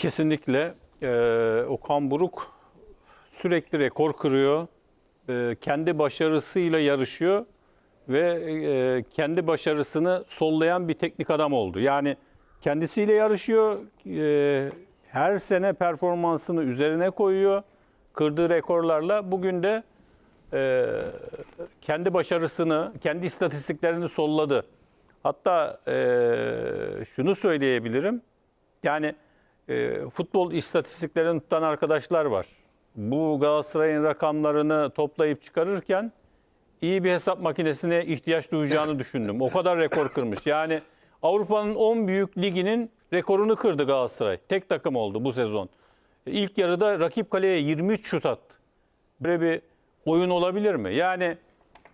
Kesinlikle e, Okan Buruk sürekli rekor kırıyor. E, kendi başarısıyla yarışıyor ve e, kendi başarısını sollayan bir teknik adam oldu. Yani kendisiyle yarışıyor. e, her sene performansını üzerine koyuyor. Kırdığı rekorlarla bugün de e, kendi başarısını, kendi istatistiklerini solladı. Hatta e, şunu söyleyebilirim. Yani e, futbol istatistiklerini tutan arkadaşlar var. Bu Galatasaray'ın rakamlarını toplayıp çıkarırken iyi bir hesap makinesine ihtiyaç duyacağını düşündüm. O kadar rekor kırmış. Yani Avrupa'nın 10 büyük liginin rekorunu kırdı Galatasaray. Tek takım oldu bu sezon. İlk yarıda rakip kaleye 23 şut attı. Böyle bir oyun olabilir mi? Yani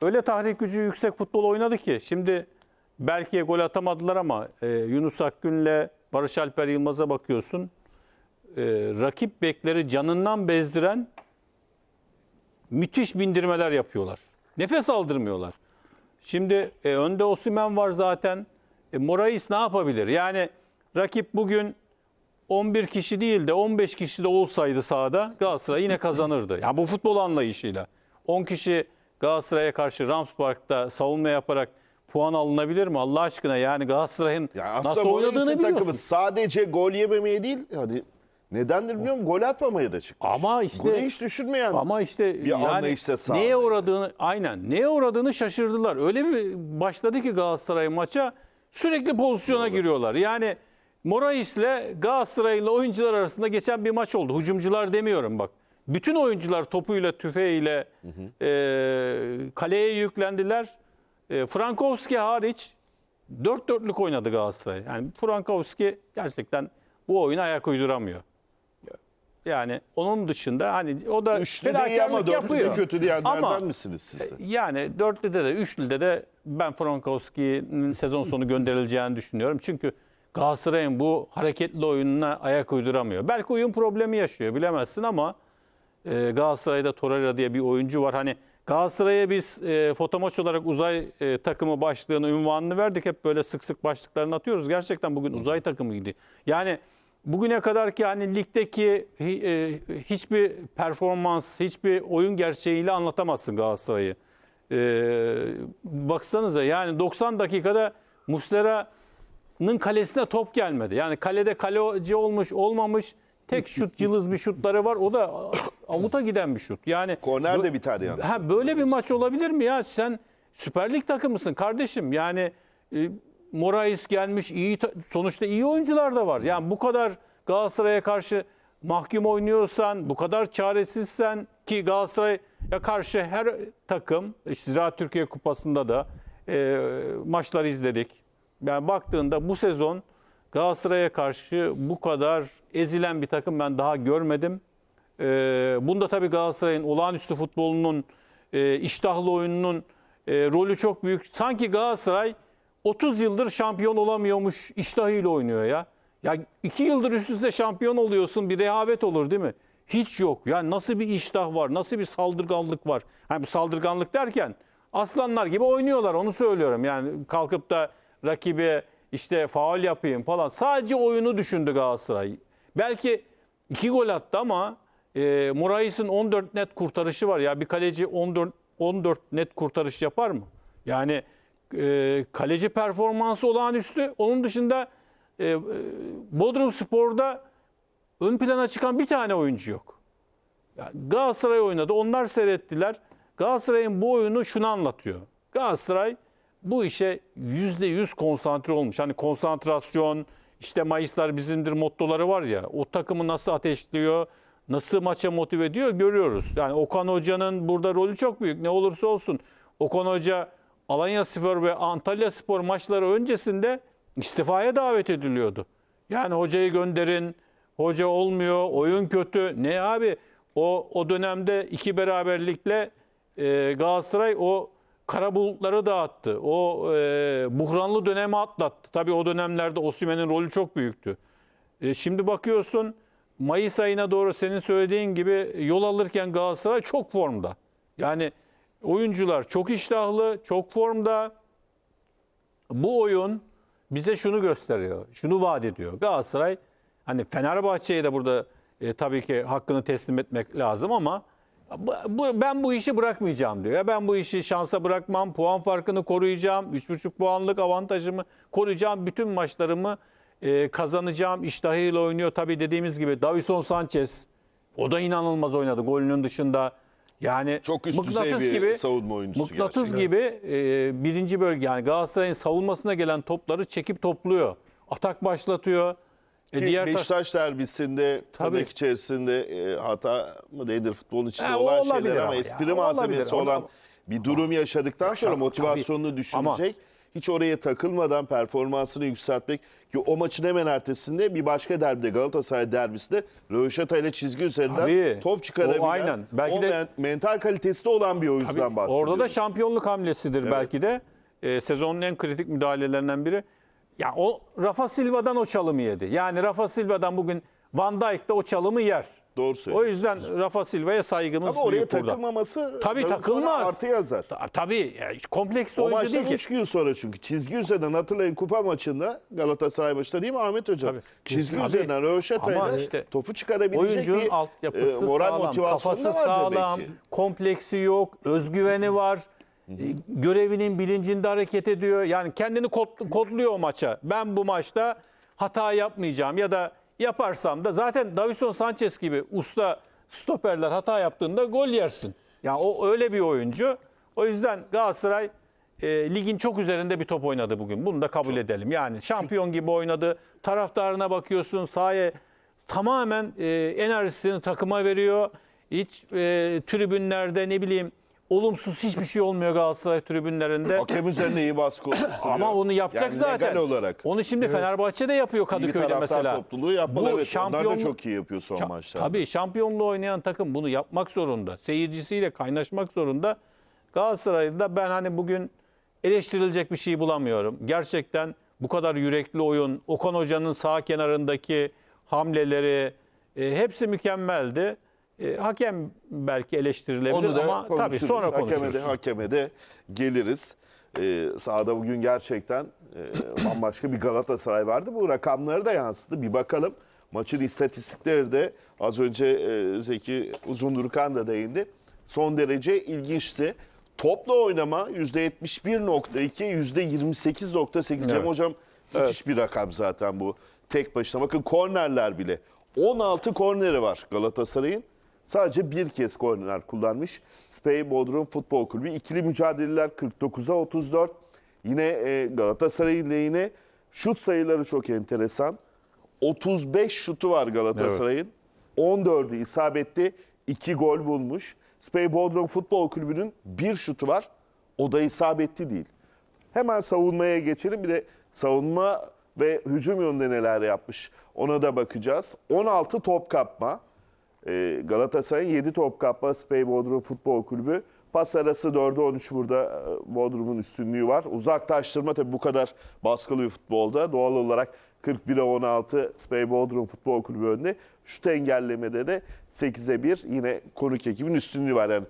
öyle tahrik gücü yüksek futbol oynadı ki şimdi belki gol atamadılar ama e, Yunus Akgün'le Barış Alper Yılmaz'a bakıyorsun. E, rakip bekleri canından bezdiren müthiş bindirmeler yapıyorlar. Nefes aldırmıyorlar. Şimdi e, önde Osimhen var zaten. E, Morais ne yapabilir? Yani rakip bugün 11 kişi değil de 15 kişi de olsaydı sahada Galatasaray yine kazanırdı. Yani bu futbol anlayışıyla. 10 kişi Galatasaray'a karşı Rams Park'ta savunma yaparak puan alınabilir mi? Allah aşkına yani Galatasaray'ın Yani aslında nasıl oynadığını biliyorsun. takımı sadece gol yememeye değil hani nedendir bilmiyorum gol atmamaya da çıktı. Ama işte Golü hiç düşünmeyen Ama işte yani anlayışta sahada. neye uğradığını aynen neye uğradığını şaşırdılar. Öyle bir başladı ki Galatasaray maça sürekli pozisyona giriyorlar. Yani Morais'le Galatasaray'la oyuncular arasında geçen bir maç oldu. Hücumcular demiyorum bak. Bütün oyuncular topuyla, tüfeğiyle e, kaleye yüklendiler. E, Frankowski hariç dört dörtlük oynadı Galatasaray. Yani Frankowski gerçekten bu oyuna ayak uyduramıyor. Yani onun dışında hani o da Üçlü de iyi ama dörtlü de kötü diyenlerden Ama misiniz siz de? yani dörtlüde de üçlüde de ben Frankowski'nin sezon sonu gönderileceğini düşünüyorum. Çünkü Galatasaray'ın bu hareketli oyununa ayak uyduramıyor. Belki oyun problemi yaşıyor bilemezsin ama e, Galatasaray'da Torreira diye bir oyuncu var. Hani Galatasaray'a biz e, fotomaç olarak uzay e, takımı başlığını, ünvanını verdik. Hep böyle sık sık başlıklarını atıyoruz. Gerçekten bugün uzay takımıydı. Yani bugüne kadar ki hani ligdeki e, hiçbir performans, hiçbir oyun gerçeğiyle anlatamazsın Galatasaray'ı. E, baksanıza yani 90 dakikada Muslera'nın kalesine top gelmedi. Yani kalede kaleci olmuş olmamış tek şut cılız bir şutları var. O da avuta giden bir şut. Yani Korner de biter yani. Ha böyle bir maç olabilir mi ya? Sen Süper Lig takımısın kardeşim. Yani e, Morais gelmiş iyi ta- sonuçta iyi oyuncular da var. Yani bu kadar Galatasaray'a karşı mahkum oynuyorsan, bu kadar çaresizsen ki Galatasaray'a karşı her takım işte Ziraat Türkiye Kupası'nda da e, maçları izledik. Yani baktığında bu sezon Galatasaray'a karşı bu kadar ezilen bir takım ben daha görmedim. Ee, bunda tabii Galatasaray'ın olağanüstü futbolunun, e, iştahlı oyununun e, rolü çok büyük. Sanki Galatasaray 30 yıldır şampiyon olamıyormuş iştahıyla oynuyor ya. Ya iki yıldır üst üste şampiyon oluyorsun bir rehavet olur değil mi? Hiç yok. Yani nasıl bir iştah var, nasıl bir saldırganlık var. Hani bu saldırganlık derken aslanlar gibi oynuyorlar onu söylüyorum. Yani kalkıp da rakibe işte faul yapayım falan. Sadece oyunu düşündü Galatasaray. Belki iki gol attı ama e, Morais'in 14 net kurtarışı var. Ya bir kaleci 14 14 net kurtarış yapar mı? Yani e, kaleci performansı olağanüstü. Onun dışında e, e, Bodrum Spor'da ön plana çıkan bir tane oyuncu yok. Yani Galatasaray oynadı. Onlar seyrettiler. Galatasaray'ın bu oyunu şunu anlatıyor. Galatasaray bu işe yüzde yüz konsantre olmuş. Hani konsantrasyon, işte Mayıslar bizimdir mottoları var ya. O takımı nasıl ateşliyor, nasıl maça motive ediyor görüyoruz. Yani Okan Hoca'nın burada rolü çok büyük. Ne olursa olsun Okan Hoca Alanya Spor ve Antalya Spor maçları öncesinde istifaya davet ediliyordu. Yani hocayı gönderin, hoca olmuyor, oyun kötü. Ne abi? O o dönemde iki beraberlikle e, Galatasaray o kara bulutları dağıttı. O e, buhranlı dönemi atlattı. Tabii o dönemlerde Osimhen'in rolü çok büyüktü. E, şimdi bakıyorsun Mayıs ayına doğru senin söylediğin gibi yol alırken Galatasaray çok formda. Yani oyuncular çok iştahlı, çok formda. Bu oyun bize şunu gösteriyor, şunu vaat ediyor. Galatasaray Hani Fenerbahçe'ye de burada e, tabii ki hakkını teslim etmek lazım ama bu, ben bu işi bırakmayacağım diyor. Ya ben bu işi şansa bırakmam, puan farkını koruyacağım, 3,5 puanlık avantajımı koruyacağım, bütün maçlarımı e, kazanacağım iştahıyla oynuyor. Tabii dediğimiz gibi Davison Sanchez o da inanılmaz oynadı golünün dışında. Yani Çok üst düzey bir savunma oyuncusu Mıknatıs gerçekten. gibi e, birinci bölge yani Galatasaray'ın savunmasına gelen topları çekip topluyor. Atak başlatıyor. E, Ki diğer ta- Beşiktaş derbisinde tırnak içerisinde e, hata mı değildir futbolun içinde Ha, o olan olabilir şeyler ama, ama ya, espri o malzemesi olabilir. olan Ona- bir durum yaşadıktan sonra Yaşa- motivasyonunu tabii. düşürecek. Hiç oraya takılmadan performansını yükseltmek ki o maçın hemen ertesinde bir başka derbide Galatasaray derbisinde Röveşata ile çizgi üzerinden Tabii. top çıkarabilen O aynen. Belki de- men- mental kalitesi de olan bir oyuncudan bahsediyoruz. Orada da şampiyonluk hamlesidir belki de. E, sezonun en kritik müdahalelerinden biri. Ya o Rafa Silva'dan o çalımı yedi. Yani Rafa Silva'dan bugün Van Dijk de o çalımı yer. Doğru O söylüyorsun. yüzden Rafa Silva'ya saygımız Ama oraya büyük burada. takılmaması Tabii takılmaz. artı yazar. Ta- Tabii yani kompleksli O oyuncu değil ki. 3 gün sonra çünkü çizgi üzerinden hatırlayın kupa maçında Galatasaray maçında değil mi Ahmet Hocam? Tabii. Çizgi Tabii. üzerinden Röveşata Ama ile işte topu çıkarabilecek Oyuncunun bir altyapısı e, moral sağlam, motivasyonu kafası da var sağlam, demek ki. kompleksi yok, özgüveni var. E, Görevinin bilincinde hareket ediyor. Yani kendini kod- kodluyor o maça. Ben bu maçta hata yapmayacağım ya da yaparsam da zaten Davison Sanchez gibi usta stoperler hata yaptığında gol yersin. Yani o öyle bir oyuncu. O yüzden Galatasaray e, ligin çok üzerinde bir top oynadı bugün. Bunu da kabul edelim. Yani şampiyon gibi oynadı. Taraftarına bakıyorsun sahaya tamamen e, enerjisini takıma veriyor. Hiç e, tribünlerde ne bileyim olumsuz hiçbir şey olmuyor Galatasaray tribünlerinde. Hakem üzerine iyi baskı oluşturuyor. Ama onu yapacak yani zaten. Legal olarak. Onu şimdi Fenerbahçe de yapıyor İyi bir Kadıköy'de taraftar mesela. topluluğu yapmalı. Bu evet. Onlar da çok iyi yapıyor son Şa- maçlarda. Tabii şampiyonluğu oynayan takım bunu yapmak zorunda. Seyircisiyle kaynaşmak zorunda. Galatasaray'da ben hani bugün eleştirilecek bir şey bulamıyorum. Gerçekten bu kadar yürekli oyun, Okan Hoca'nın sağ kenarındaki hamleleri e, hepsi mükemmeldi. E, hakem belki eleştirilebilir Onu da ama tabii konuşuruz. sonra Hakeme konuşuruz. de, hakeme de geliriz. Ee, sahada bugün gerçekten e, bambaşka bir Galatasaray vardı. Bu rakamları da yansıdı. Bir bakalım. Maçın istatistikleri de az önce e, Zeki Uzundurkan da değindi. Son derece ilginçti. Topla oynama %71.2, %28.8. Cem Evet. Hocam müthiş bir rakam zaten bu. Tek başına. Bakın kornerler bile. 16 korneri var Galatasaray'ın. Sadece bir kez korner kullanmış. Spey Bodrum Futbol Kulübü. İkili mücadeleler 49'a 34. Yine e, Galatasaray'ın lehine şut sayıları çok enteresan. 35 şutu var Galatasaray'ın. 14'ü isabetli. 2 gol bulmuş. Spey Bodrum Futbol Kulübü'nün bir şutu var. O da isabetli değil. Hemen savunmaya geçelim. Bir de savunma ve hücum yönünde neler yapmış ona da bakacağız. 16 top kapma. Ee, Galatasaray'ın 7 top kapma Spey Bodrum Futbol Kulübü. Pas arası 4'e 13 burada e, Bodrum'un üstünlüğü var. Uzaklaştırma tabii bu kadar baskılı bir futbolda doğal olarak 41'e 16 Spey Bodrum Futbol Kulübü önünde. Şut engellemede de 8'e 1 yine konuk ekibin üstünlüğü var. Yani